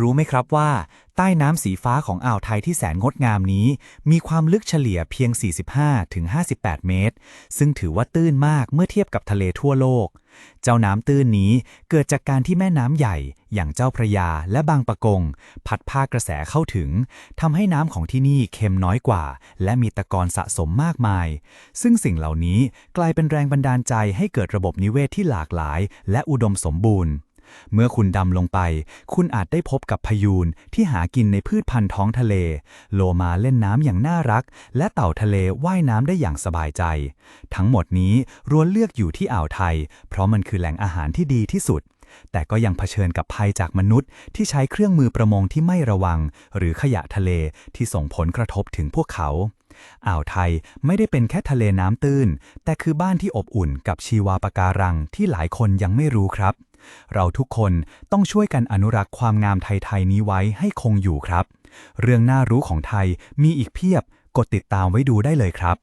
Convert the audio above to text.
รู้ไหมครับว่า ใต้น้ำสีฟ้าของอ่าวไทยที่แสนงดงามนี้ มีความลึกเฉลี่ยเพียง 45-58 เมตร ซึ่งถือว่าตื้นมากเมื่อเทียบกับทะเลทั่วโลก เจ้าน้ำตื้นนี้เกิดจากการที่แม่น้ำใหญ่ อย่างเจ้าพระยาและบางปะกง พัดพากระแสเข้าถึงทำให้น้ำของที่นี่เค็มน้อยกว่า และมีตะกอนสะสมมากมาย ซึ่งสิ่งเหล่านี้กลายเป็นแรงบันดาลใจให้เกิดระบบนิเวศที่หลากหลาย และอุดมสมบูรณ์ เมื่อคุณดำลงไป คุณอาจได้พบกับพยูนที่หากินในพืชพันธุ์ท้องทะเล โลมาเล่นน้ำอย่างน่ารัก และเต่าทะเลว่ายน้ำได้อย่างสบายใจ ทั้งหมดนี้รวนเลือกอยู่ที่อ่าวไทย เพราะมันคือแหล่งอาหารที่ดีที่สุด แต่ก็ยังเผชิญกับภัยจากมนุษย์ ที่ใช้เครื่องมือประมงที่ไม่ระวัง หรือขยะทะเลที่ส่งผลกระทบถึงพวกเขา อ่าวไทยไม่ได้เป็นแค่ทะเลน้ำตื้น แต่คือบ้านที่อบอุ่นกับชีวาปะการังที่หลายคนยังไม่รู้ครับ เราทุกคนต้องช่วยกันอนุรักษ์ความงามไทยๆนี้ไว้ให้คงอยู่ครับ เรื่องน่ารู้ของไทยมีอีกเพียบ กดติดตามไว้ดูได้เลยครับ